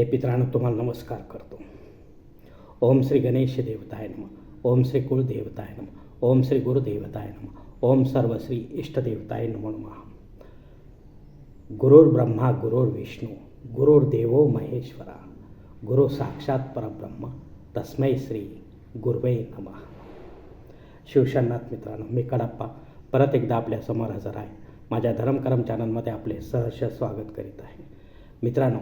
हे पित्रानं तुम्हाला नमस्कार करतो. ओम श्री गणेश देवताय नम. ओम श्री कुलदेवताय नम. ओम श्री गुरुदेवताय नम. ओम सर्व श्री इष्टदेवताय नमो नम. गुरुर्ब्रह्मा गुरुर्विष्णू गुरुर्देवो महेश्वरा गुरु साक्षात परब्रह्म तस्मै श्री गुरुवे नमः. शिवशनाथ मित्रांनो मी कडप्पा परत एकदा आपल्यासमोर हजर आहे. माझ्या धर्मकरम चॅनलमध्ये आपले सहर्ष स्वागत करीत आहे. मित्रांनो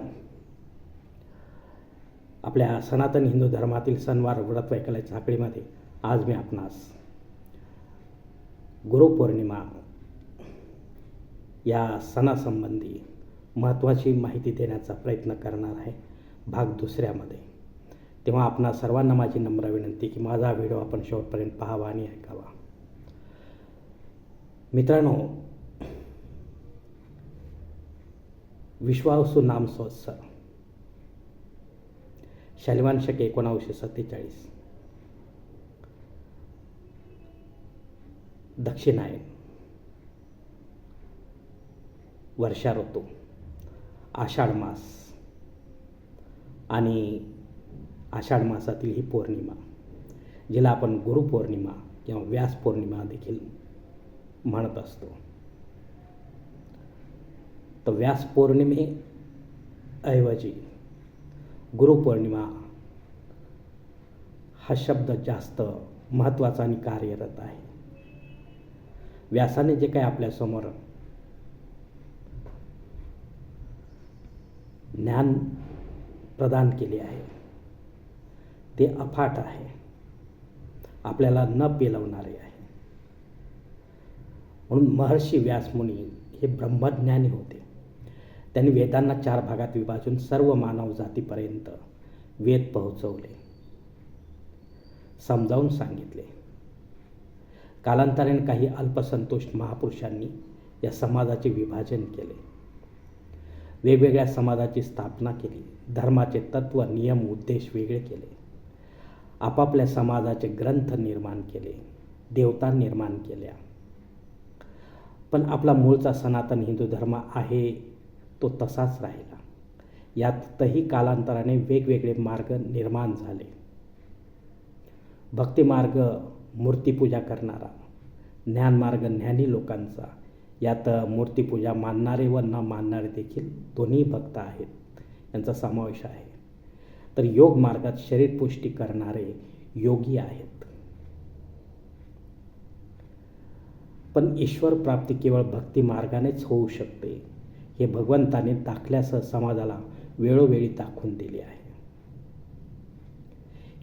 आपल्या सनातन हिंदू धर्मातील सणवार व्रत वैकल्या साखळीमध्ये आज मी आपणास गुरुपौर्णिमा या सणासंबंधी महत्त्वाची माहिती देण्याचा प्रयत्न करणार आहे. भाग दुसऱ्यामध्ये. तेव्हा आपणा सर्वांना माझी नम्र विनंती की माझा व्हिडिओ आपण शेवटपर्यंत पाहावा आणि ऐकावा. मित्रांनो विश्वासू नाम संवत्सर शालिवान शके एकोणावीसशे सत्तेचाळीस. दक्षिणायन वर्षा ऋतू आषाढ मास आणि आषाढ मासातील ही पौर्णिमा जिला आपण गुरुपौर्णिमा किंवा व्यास पौर्णिमा देखील म्हणत असतो. तर व्यास पौर्णिमेऐवजी गुरुपौर्णिमा हा शब्द जास्त महत्त्वाचा आणि कार्यरत आहे. व्यासाने जे काही आपल्यासमोर ज्ञान प्रदान केले आहे ते अफाट आहे. आपल्याला न पेलवणारे आहे. म्हणून महर्षी व्यासमुनी हे ब्रह्मज्ञानी होते. त्यांनी वेदांना चार भागात विभाजून सर्व मानव जातीपर्यंत वेद पोहोचवले. समजावून सांगितले. कालांतराने काही अल्पसंतुष्ट महापुरुषांनी या समाजाचे विभाजन केले. वेगवेगळ्या समाजाची स्थापना केली. धर्माचे तत्व नियम उद्देश वेगळे केले. आपापल्या समाजाचे ग्रंथ निर्माण केले. देवता निर्माण केल्या. पण आपला मूळचा सनातन हिंदू धर्म आहे तो तसाच राहिला. यातही कालांतराने वेगवेगळे मार्ग निर्माण झाले. भक्तिमार्ग मूर्तीपूजा करणारा ज्ञानमार्ग ज्ञानी लोकांचा यात मूर्तीपूजा मानणारे व न मानणारे देखील दोन्ही भक्त आहेत यांचा समावेश आहे. तर योग मार्गात शरीरपुष्टी करणारे योगी आहेत. पण ईश्वर प्राप्ती केवळ भक्ती मार्गानेच होऊ शकते. हे भगवंताने दाखल्यासह समाजाला वेळोवेळी दाखवून दिले आहे.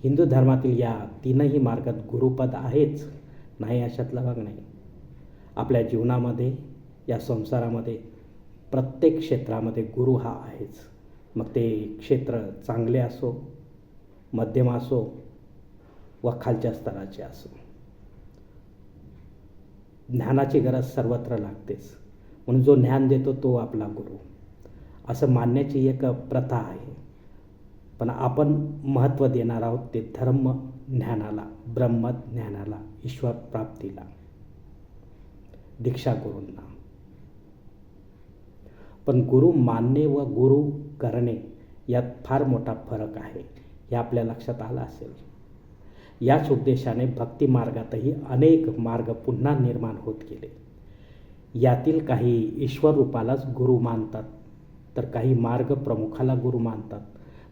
हिंदू धर्मातील या तीनही मार्गात गुरुपद आहेच नाही अशातला भाग नाही. आपल्या जीवनामध्ये या संसारामध्ये प्रत्येक क्षेत्रामध्ये गुरु हा आहेच. मग ते क्षेत्र चांगले असो मध्यम असो व खालच्या स्तराचे असो. ज्ञानाची गरज सर्वत्र लागतेच. म्हणून जो ज्ञान देतो तो आपला गुरु. असं मानण्याची एक प्रथा आहे. पण आपण महत्त्व देणार आहोत ते धर्म ज्ञानाला ब्रह्म ज्ञानाला ईश्वर प्राप्तीला. दीक्षा गुरूंना. पण गुरु मानणे व गुरु करणे यात फार मोठा फरक आहे हे आपल्या लक्षात आलं असेल. याच उद्देशाने भक्ती मार्गातही अनेक मार्ग पुन्हा निर्माण होत गेले. यातील काही ईश्वर रूपालाच गुरु मानतात तर काही मार्ग प्रमुखाला गुरु मानतात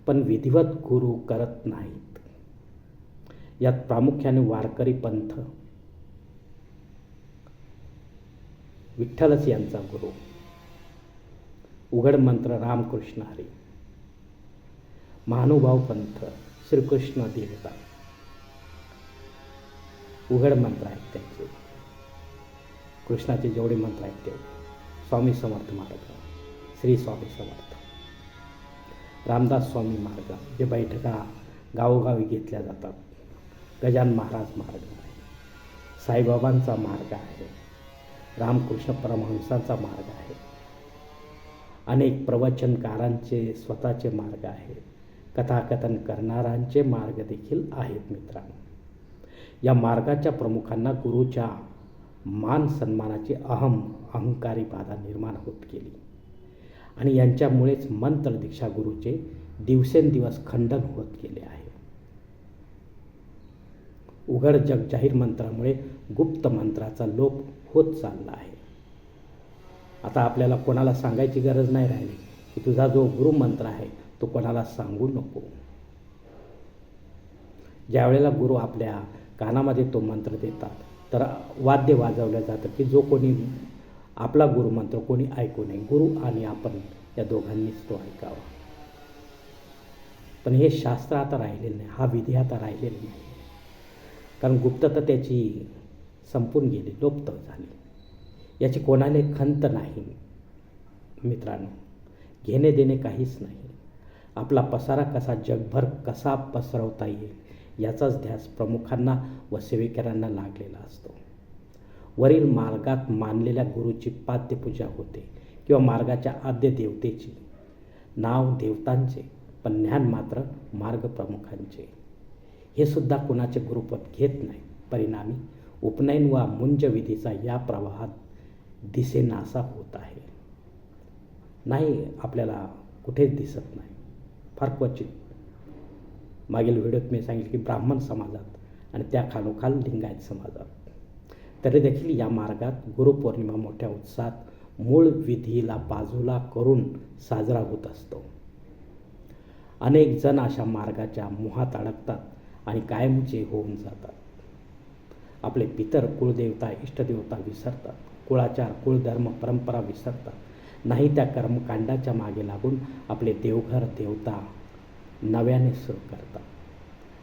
पण विधिवत गुरु करत नाहीत. यात प्रामुख्याने वारकरी पंथ. विठ्ठलच यांचा गुरु. उघड मंत्र रामकृष्ण हरी. महानुभाव पंथ श्रीकृष्ण देवता. उघड मंत्र आहेत त्यांचे. कृष्णाचे जेवढे मंत्र आहेत ते. स्वामी समर्थ मार्ग श्री स्वामी समर्थ. रामदास स्वामी मार्ग जे बैठका गावोगावी घेतल्या जातात. गजान महाराज मार्ग आहे. साईबाबांचा मार्ग आहे. रामकृष्ण परमहंसांचा मार्ग आहे. अनेक प्रवचनकारांचे स्वतःचे मार्ग आहेत कथाकथन करणाऱ्यांचे मार्ग देखील आहेत मित्रांनो. या मार्गाच्या प्रमुखांना गुरुच्या मान सन्मानाची अहम अहंकारी बाधा निर्माण होत गेली. आणि यांच्यामुळेच मंत्र दीक्षा गुरुचे दिवसेंदिवस खंडन होत गेले आहे. उघड जग जाहीर मंत्रामुळे गुप्त मंत्राचा लोप होत चालला आहे. आता आपल्याला कोणाला सांगायची गरज नाही राहिली की तुझा जो गुरु मंत्र आहे तो कोणाला सांगू नको? ज्यावेळेला गुरु आपल्या कानामध्ये तो मंत्र देतात तर वाद्य वाजवलं जातं की जो कोणी आपला गुरुमंत्र कोणी ऐकू नये गुरु आणि आपण या दोघांनीच तो ऐकावा. पण हे शास्त्र आता राहिलेलं नाही हा विधी आता राहिलेला नाही. कारण गुप्तता त्याची संपून गेली लोप्त झाली. याची कोणाला खंत नाही मित्रांनो. घेणे देणे काहीच नाही. आपला पसारा कसा जगभर कसा पसरवता येईल? याचाच ध्यास प्रमुखांना व सेवेकरांना लागलेला असतो. वरील मार्गात मानलेल्या गुरुची पाद्यपूजा होते किंवा मार्गाच्या आद्य देवतेची. नाव देवतांचे पण ज्ञान मात्र मार्ग प्रमुखांचे. हे सुद्धा कुणाचे गुरुपद घेत नाही. परिणामी उपनयन व मुंज विधीचा या प्रवाहात दिसेनासा होत आहे. नाही आपल्याला कुठेच दिसत नाही. फार क्वचित मागील व्हिडिओत मी सांगितलं की ब्राह्मण समाजात आणि त्या खालोखाल लिंगायत समाजात. तरी देखील या मार्गात गुरुपौर्णिमा मोठ्या उत्साहात मूळ विधीला बाजूला करून साजरा होत असतो. अनेक जण अशा मार्गाच्या मोहात अडकतात आणि कायमचे होऊन जातात. आपले पितर कुळदेवता इष्टदेवता विसरतात. कुळाचार कुळधर्म परंपरा विसरतात. नाही त्या कर्मकांडाच्या मागे लागून आपले देवघर देवता नव्याने सुरू करतात.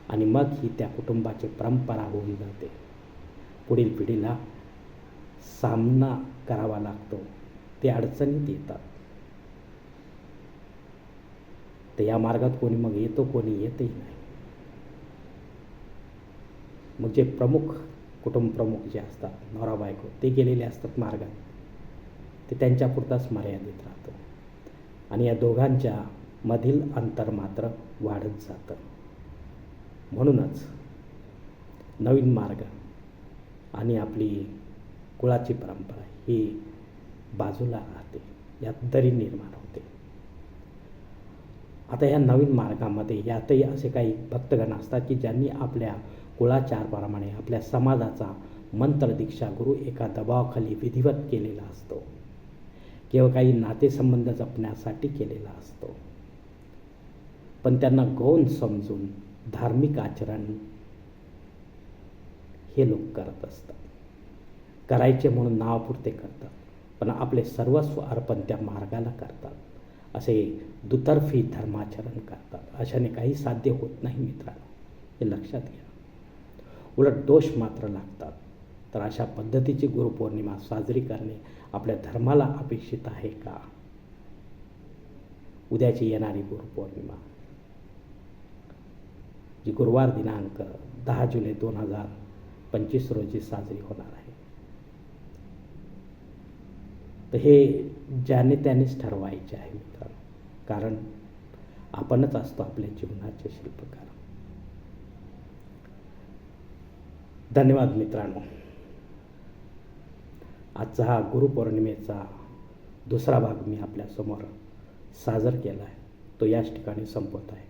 आणि मग ही त्या कुटुंबाची परंपरा होऊन जाते. पुढील पिढीला सामना करावा लागतो. ते अडचणीत येतात. तर या मार्गात कोणी मग येतो कोणी येतही नाही. मग जे प्रमुख कुटुंब प्रमुख जे असतात नवरा बायको ते गेलेले असतात मार्गात. ते त्यांच्यापुरताच मर्यादित राहतो. आणि या दोघांच्या मधील अंतर मात्र वाढत जातं. म्हणूनच नवीन मार्ग आणि आपली कुळाची परंपरा ही बाजूला राहते यात दरी निर्माण होते. आता या नवीन मार्गामध्ये यातही असे काही भक्तगण असतात की ज्यांनी आपल्या कुळाचारप्रमाणे आपल्या समाजाचा मंत्र दीक्षा गुरु एका दबावाखाली विधिवत केलेला असतो. किंवा काही नातेसंबंध जपण्यासाठी केलेला असतो. पण त्यांना गौण समजून धार्मिक आचरण हे लोक करत असतात. करायचे म्हणून नावापुरते करतात पण आपले सर्वस्व अर्पण त्या मार्गाला करतात. असे दुतर्फी धर्माचरण करतात. अशाने काही साध्य होत नाही मित्रांनो हे लक्षात घ्या. उलट दोष मात्र लागतात. तर अशा पद्धतीची गुरुपौर्णिमा साजरी करणे आपल्या धर्माला अपेक्षित आहे का? उद्याची येणारी गुरुपौर्णिमा जी गुरुवार दिनांक दहा जुलै दोन हजार पंचवीस रोजी साजरी होणार आहे. तर हे ज्याने त्यानेच ठरवायचे आहे मित्रांनो. कारण आपणच असतो आपल्या जीवनाचे शिल्पकार. धन्यवाद मित्रांनो. आजचा हा गुरुपौर्णिमेचा दुसरा भाग मी आपल्यासमोर साजर केला आहे. तो याच ठिकाणी संपवत आहे.